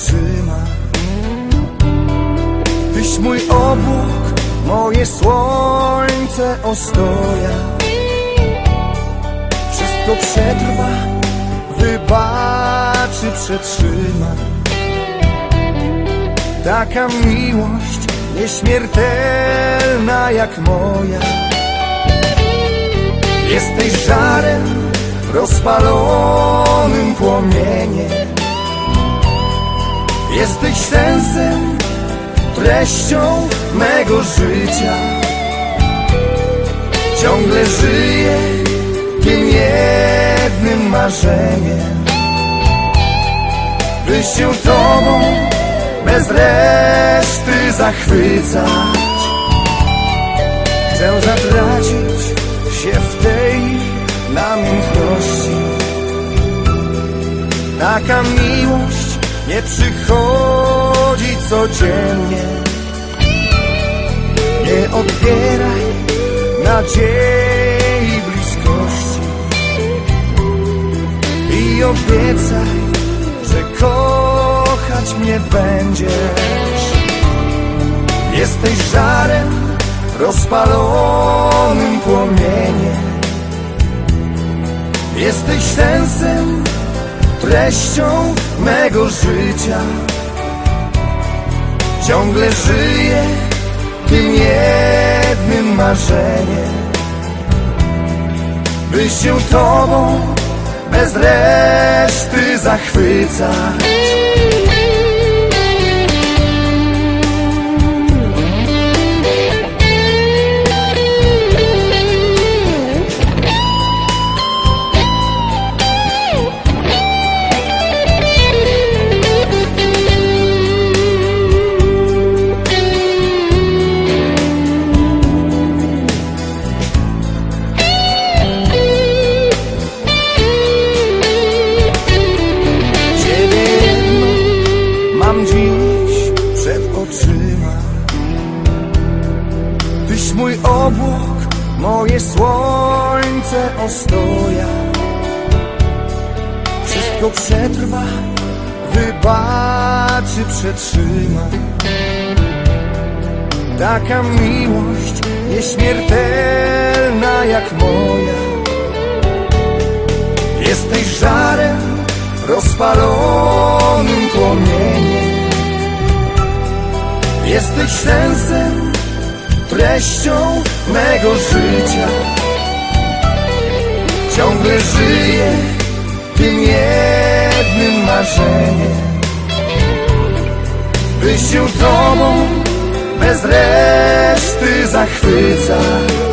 oczyma Tyś mój obłok, moje słońce ostoja. Wszystko przetrwa, wybaczy, przetrzyma. Taka miłość nieśmiertelna jak moja. Jesteś żarem rozpalonym płomieniem Jesteś sensem, treścią mego życia. Ciągle żyję tym jednym marzeniem. By się Tobą bez reszty zachwycać. Chcę zatracić się w tej namiętności. Taka miłość nie przychodzi codziennie. Nie odbieraj nadziei bliskości. I obiecaj, że kochać mnie będziesz. Jesteś żarem rozpalonym płomieniem. Jesteś sensem, treścią mego życia. Ciągle żyję tym jednym marzeniem By się Tobą bez reszty zachwycać ostoja Wszystko przetrwa, wybaczy, przetrzyma. Taka miłość nieśmiertelna jak moja. Jesteś żarem rozpalonym płomieniem. Jesteś sensem, treścią mego życia Ciągle żyję tym jednym marzeniem. By się Tobą bez reszty zachwycać